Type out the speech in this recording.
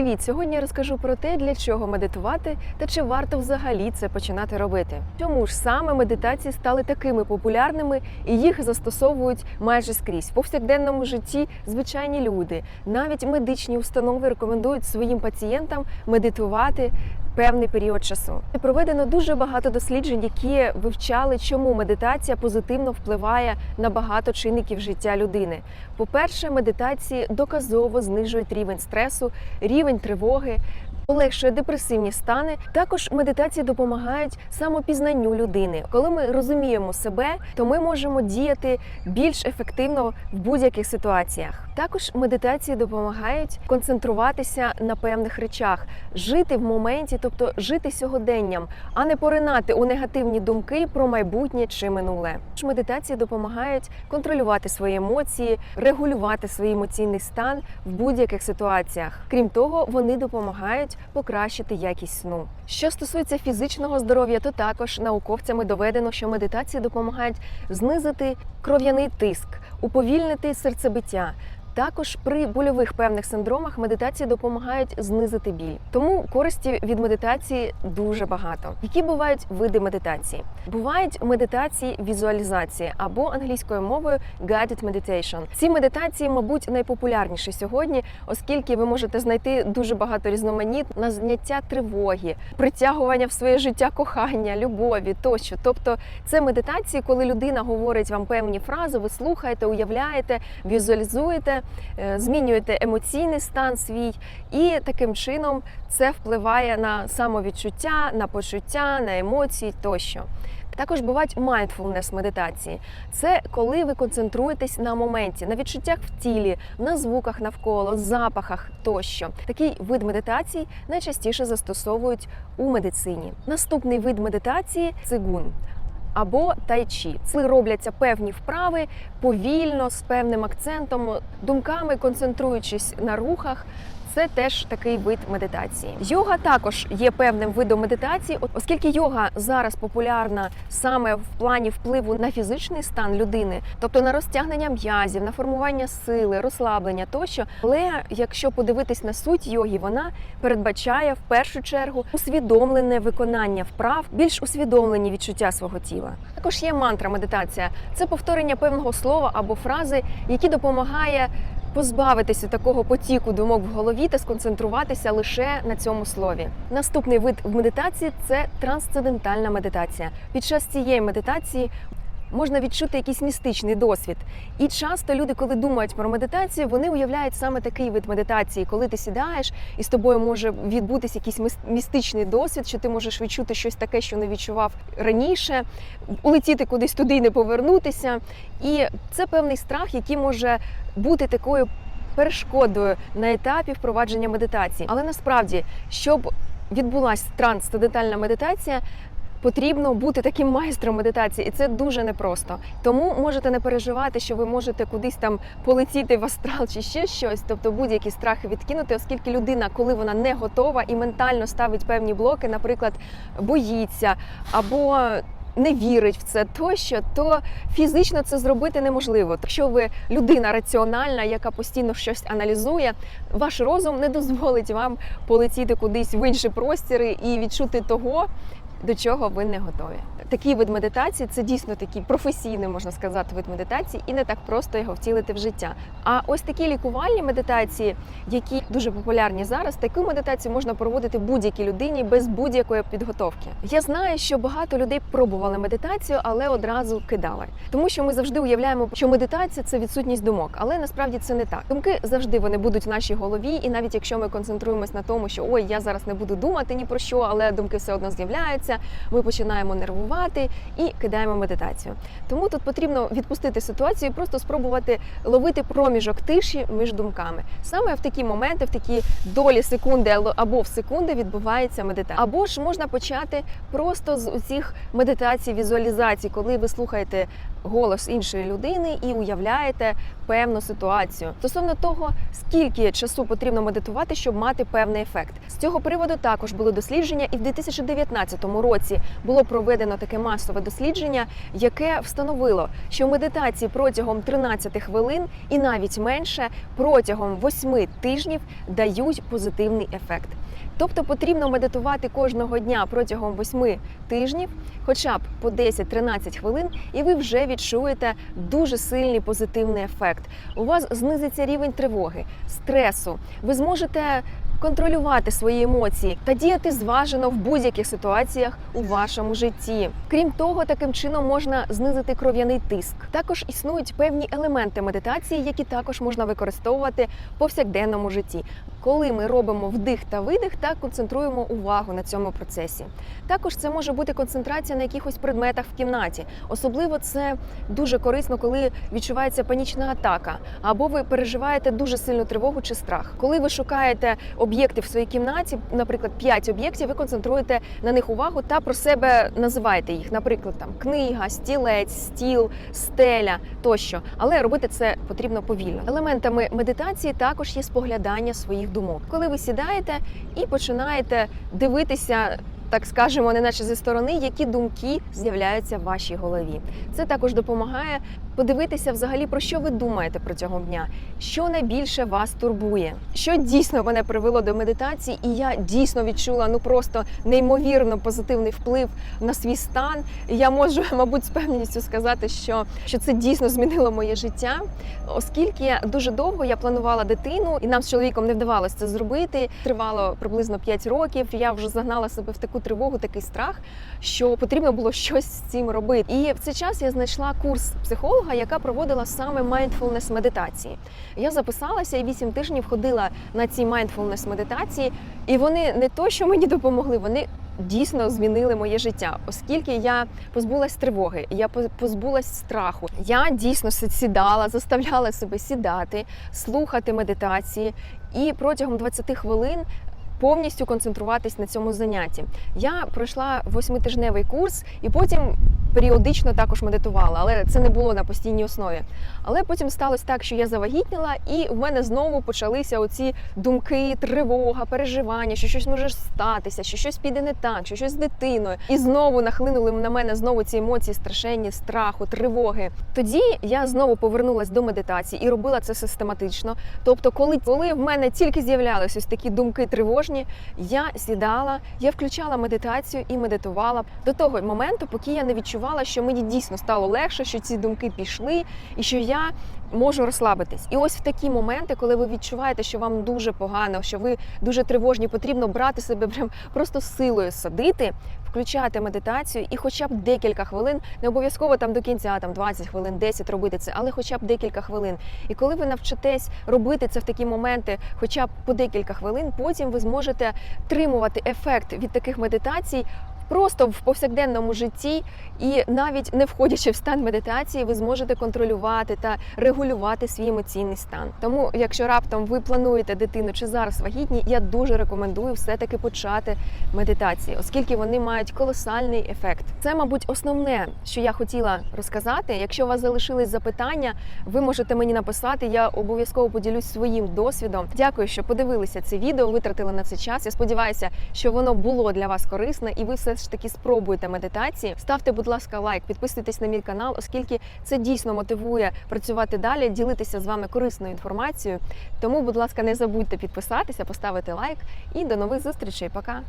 Привіт! Сьогодні я розкажу про те, для чого медитувати та чи варто взагалі це починати робити. Чому ж саме медитації стали такими популярними і їх застосовують майже скрізь в повсякденному житті звичайні люди, навіть медичні установи рекомендують своїм пацієнтам медитувати. Певний період часу проведено дуже багато досліджень, які вивчали, чому медитація позитивно впливає на багато чинників життя людини. По-перше, медитації доказово знижують рівень стресу, рівень тривоги. Полегшує депресивні стани. Також медитації допомагають самопізнанню людини. Коли ми розуміємо себе, то ми можемо діяти більш ефективно в будь-яких ситуаціях. Також медитації допомагають концентруватися на певних речах, жити в моменті, тобто жити сьогоденням, а не поринати у негативні думки про майбутнє чи минуле. Медитації допомагають контролювати свої емоції, регулювати свій емоційний стан в будь-яких ситуаціях. Крім того, вони допомагають покращити якість сну. Що стосується фізичного здоров'я, то також науковцями доведено, що медитації допомагають знизити кров'яний тиск, уповільнити серцебиття. Також при больових певних синдромах медитації допомагають знизити біль. Тому користі від медитації дуже багато. Які бувають види медитації? Бувають медитації візуалізації або англійською мовою guided meditation. Ці медитації, мабуть, найпопулярніші сьогодні, оскільки ви можете знайти дуже багато різноманіт на зняття тривоги, притягування в своє життя кохання, любові тощо. Тобто, це медитації, коли людина говорить вам певні фрази, ви слухаєте, уявляєте, візуалізуєте, е, змінюєте емоційний стан свій, і таким чином це впливає на самовідчуття, на почуття, на емоції тощо. Також бувають mindfulness медитації. Це коли ви концентруєтесь на моменті, на відчуттях в тілі, на звуках навколо, запахах тощо. Такий вид медитацій найчастіше застосовують у медицині. Наступний вид медитації цигун. Або тайчі. Це робляться певні вправи повільно, з певним акцентом, думками концентруючись на рухах. Це теж такий вид медитації. Йога також є певним видом медитації, оскільки йога зараз популярна саме в плані впливу на фізичний стан людини, тобто на розтягнення м'язів, на формування сили, розслаблення тощо. Але якщо подивитись на суть йоги, вона передбачає в першу чергу усвідомлене виконання вправ, більш усвідомлені відчуття свого тіла. Також є мантра медитація. Це повторення певного слова або фрази, які допомагає позбавитися такого потіку думок в голові та сконцентруватися лише на цьому слові. Наступний вид в медитації це трансцендентальна медитація. Під час цієї медитації можна відчути якийсь містичний досвід. І часто люди, коли думають про медитацію, вони уявляють саме такий вид медитації, коли ти сідаєш і з тобою може відбутися якийсь містичний досвід, що ти можеш відчути щось таке, що не відчував раніше, улетіти кудись туди і не повернутися. І це певний страх, який може бути такою перешкодою на етапі впровадження медитації. Але насправді, щоб відбулася трансцендентальна медитація. Потрібно бути таким майстром медитації, і це дуже непросто. Тому можете не переживати, що ви можете кудись там полетіти в астрал чи ще щось, тобто будь-які страхи відкинути, оскільки людина, коли вона не готова і ментально ставить певні блоки, наприклад, боїться або не вірить в це тощо, то фізично це зробити неможливо. Якщо ви людина раціональна, яка постійно щось аналізує, ваш розум не дозволить вам полетіти кудись в інші простіри і відчути того, до чого ви не готові. Такий вид медитації це дійсно такий професійний, можна сказати, вид медитації, і не так просто його втілити в життя. А ось такі лікувальні медитації, які дуже популярні зараз, таку медитацію можна проводити будь-якій людині без будь-якої підготовки. Я знаю, що багато людей пробували медитацію, але одразу кидали, тому що ми завжди уявляємо, що медитація це відсутність думок, але насправді це не так. Думки завжди вони будуть в нашій голові, і навіть якщо ми концентруємось на тому, що ой, я зараз не буду думати ні про що, але думки все одно з'являються. Ми починаємо нервувати і кидаємо медитацію. Тому тут потрібно відпустити ситуацію, і просто спробувати ловити проміжок тиші між думками. Саме в такі моменти, в такі долі секунди або в секунди відбувається медитація. Або ж можна почати просто з усіх медитацій, візуалізацій, коли ви слухаєте голос іншої людини і уявляєте певну ситуацію. Стосовно того, скільки часу потрібно медитувати, щоб мати певний ефект. З цього приводу також були дослідження, і в 2019 році було проведено таке масове дослідження, яке встановило, що медитації протягом 13 хвилин і навіть менше протягом 8 тижнів дають позитивний ефект. Тобто потрібно медитувати кожного дня протягом 8 тижнів, хоча б по 10-13 хвилин, і ви вже відчуєте дуже сильний позитивний ефект. У вас знизиться рівень тривоги, стресу. Ви зможете контролювати свої емоції та діяти зважено в будь-яких ситуаціях у вашому житті. Крім того, таким чином можна знизити кров'яний тиск. Також існують певні елементи медитації, які також можна використовувати в повсякденному житті, коли ми робимо вдих та видих та концентруємо увагу на цьому процесі. Також це може бути концентрація на якихось предметах в кімнаті. Особливо це дуже корисно, коли відчувається панічна атака, або ви переживаєте дуже сильну тривогу чи страх. Коли ви шукаєте об'єкти в своїй кімнаті, наприклад, 5 об'єктів, ви концентруєте на них увагу та про себе називаєте їх, наприклад, там книга, стілець, стіл, стеля тощо. Але робити це потрібно повільно. Елементами медитації також є споглядання своїх думок. Коли ви сідаєте і починаєте дивитися. Так скажемо, не наче зі сторони, які думки з'являються в вашій голові. Це також допомагає подивитися взагалі про що ви думаєте протягом дня, що найбільше вас турбує, що дійсно мене привело до медитації, і я дійсно відчула ну просто неймовірно позитивний вплив на свій стан. Я можу, мабуть, з певністю сказати, що, що це дійсно змінило моє життя, оскільки дуже довго я планувала дитину, і нам з чоловіком не вдавалося це зробити. Тривало приблизно 5 років. Я вже загнала себе в таку тривогу, такий страх, що потрібно було щось з цим робити. І в цей час я знайшла курс психолога, яка проводила саме mindfulness медитації. Я записалася і 8 тижнів ходила на ці mindfulness медитації, і вони не то, що мені допомогли, вони. Дійсно змінили моє життя, оскільки я позбулась тривоги, я позбулась страху. Я дійсно сідала, заставляла себе сідати, слухати медитації, і протягом 20 хвилин повністю концентруватись на цьому занятті. Я пройшла восьмитижневий курс і потім періодично також медитувала, але це не було на постійній основі. Але потім сталося так, що я завагітніла, і в мене знову почалися оці думки, тривога, переживання, що щось може статися, що щось піде не так, що щось з дитиною. І знову нахлинули на мене знову ці емоції страшенні, страху, тривоги. Тоді я знову повернулася до медитації і робила це систематично. Тобто, коли коли в мене тільки з'являлися ось такі думки тривожні, я сідала, я включала медитацію і медитувала до того моменту, поки я не відчувала, що мені дійсно стало легше, що ці думки пішли, і що я можу розслабитись. І ось в такі моменти, коли ви відчуваєте, що вам дуже погано, що ви дуже тривожні, потрібно брати себе прям просто силою садити, включати медитацію і хоча б декілька хвилин, не обов'язково там до кінця, там 20 хвилин, 10 робити це, але хоча б декілька хвилин. І коли ви навчитесь робити це в такі моменти, хоча б по декілька хвилин, потім ви зможете тримувати ефект від таких медитацій. Просто в повсякденному житті, і навіть не входячи в стан медитації, ви зможете контролювати та регулювати свій емоційний стан. Тому, якщо раптом ви плануєте дитину чи зараз вагітні, я дуже рекомендую все-таки почати медитації, оскільки вони мають колосальний ефект. Це, мабуть, основне, що я хотіла розказати. Якщо у вас залишились запитання, ви можете мені написати. Я обов'язково поділюсь своїм досвідом. Дякую, що подивилися це відео, витратили на це час. Я сподіваюся, що воно було для вас корисне, і ви все ж таки спробуєте медитації. Ставте, будь ласка, лайк, підписуйтесь на мій канал, оскільки це дійсно мотивує працювати далі, ділитися з вами корисною інформацією. Тому, будь ласка, не забудьте підписатися, поставити лайк і до нових зустрічей. Пока.